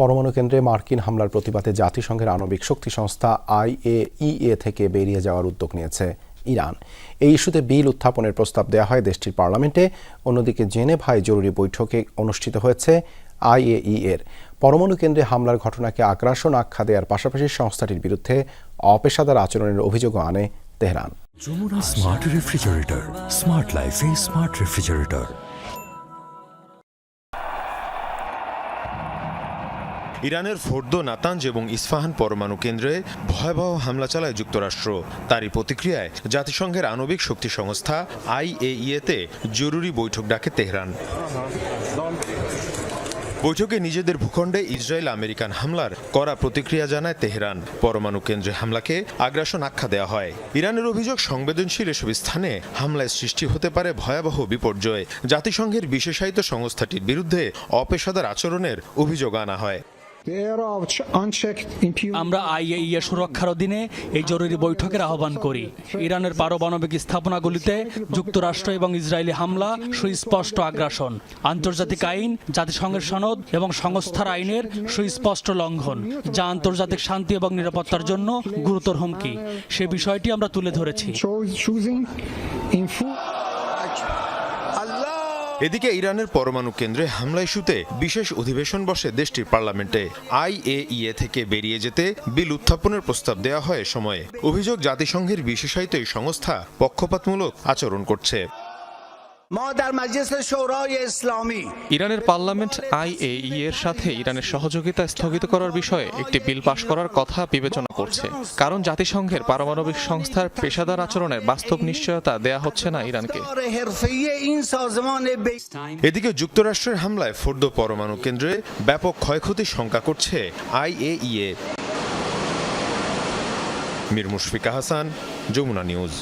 পরমাণু কেন্দ্রে মার্কিন হামলার প্রতিবাদে জাতিসংঘের আণবিক শক্তি সংস্থা আইএইএ থেকে বেরিয়ে যাওয়ার উদ্যোগ নিয়েছে ইরান। এই ইস্যুতে বিল উত্থাপনের প্রস্তাব দেওয়া হয় দেশটির পার্লামেন্টে। অন্যদিকে জেনেভায় জরুরি বৈঠকে অনুষ্ঠিত হয়েছে আইএই এর পরমাণু কেন্দ্রে হামলার ঘটনাকে আগ্রাসন আখ্যা দেওয়ার পাশাপাশি সংস্থাটির বিরুদ্ধে অপেশাদার আচরণের অভিযোগও আনে Tehran. Jamuna smart refrigerator smart লাইফে স্মার্ট রেফ্রিজারেটর ইরানের ফোর্দো নাতাঞ্জ এবং ইস্ফাহান পরমাণু কেন্দ্রে ভয়াবহ হামলা চালায় যুক্তরাষ্ট্র। তারই প্রতিক্রিয়ায় জাতিসংঘের আণবিক শক্তি সংস্থা আইএইএতে জরুরি বৈঠক ডাকে তেহরান। বৈঠকে নিজেদের ভূখণ্ডে ইসরায়েল আমেরিকান হামলার করা প্রতিক্রিয়া জানায় তেহরান। পরমাণু কেন্দ্রে হামলাকে আগ্রাসন আখ্যা দেওয়া হয়। ইরানের অভিযোগ, সংবেদনশীল এসব স্থানে হামলায় সৃষ্টি হতে পারে ভয়াবহ বিপর্যয়। জাতিসংঘের বিশেষায়িত সংস্থাটির বিরুদ্ধে অপেশাদার আচরণের অভিযোগ আনা হয়। আমরা আইএইএ সুরক্ষার অধীনে এই জরুরি বৈঠকের আহ্বান করি। ইরানের পারমাণবিক স্থাপনাগুলিতে যুক্তরাষ্ট্র এবং ইসরায়েলি হামলা সুস্পষ্ট আগ্রাসন আন্তর্জাতিক আইন জাতিসংঘের সনদ এবং সংস্থার আইনের সুস্পষ্ট লঙ্ঘন যা আন্তর্জাতিক শান্তি এবং নিরাপত্তার জন্য গুরুতর হুমকি। সে বিষয়টি আমরা তুলে ধরেছি। এদিকে ইরানের পরমাণু কেন্দ্রে হামলা ইস্যুতে বিশেষ অধিবেশন বসে দেশটির পার্লামেন্টে। আইএইএ থেকে বেরিয়ে যেতে বিল উত্থাপনের প্রস্তাব দেওয়া হয় সময়ে। অভিযোগ জাতিসংঘের বিশেষায়িত এই সংস্থা পক্ষপাতমূলক আচরণ করছে। ইরানের পার্লামেন্ট আইএই এর সাথে ইরানের সহযোগিতা স্থগিত করার বিষয়ে একটি বিল পাশ করার কথা বিবেচনা করছে। কারণ জাতিসংঘের পারমাণবিক সংস্থার পেশাদার আচরণের বাস্তব নিশ্চয়তা দেয়া হচ্ছে না ইরানকে। এদিকে যুক্তরাষ্ট্রের হামলায় ফোর্দো পরমাণু কেন্দ্রে ব্যাপক ক্ষয়ক্ষতি শঙ্কা করছে আইএইএ মির মুশফিকা হাসান যমুনা নিউজ।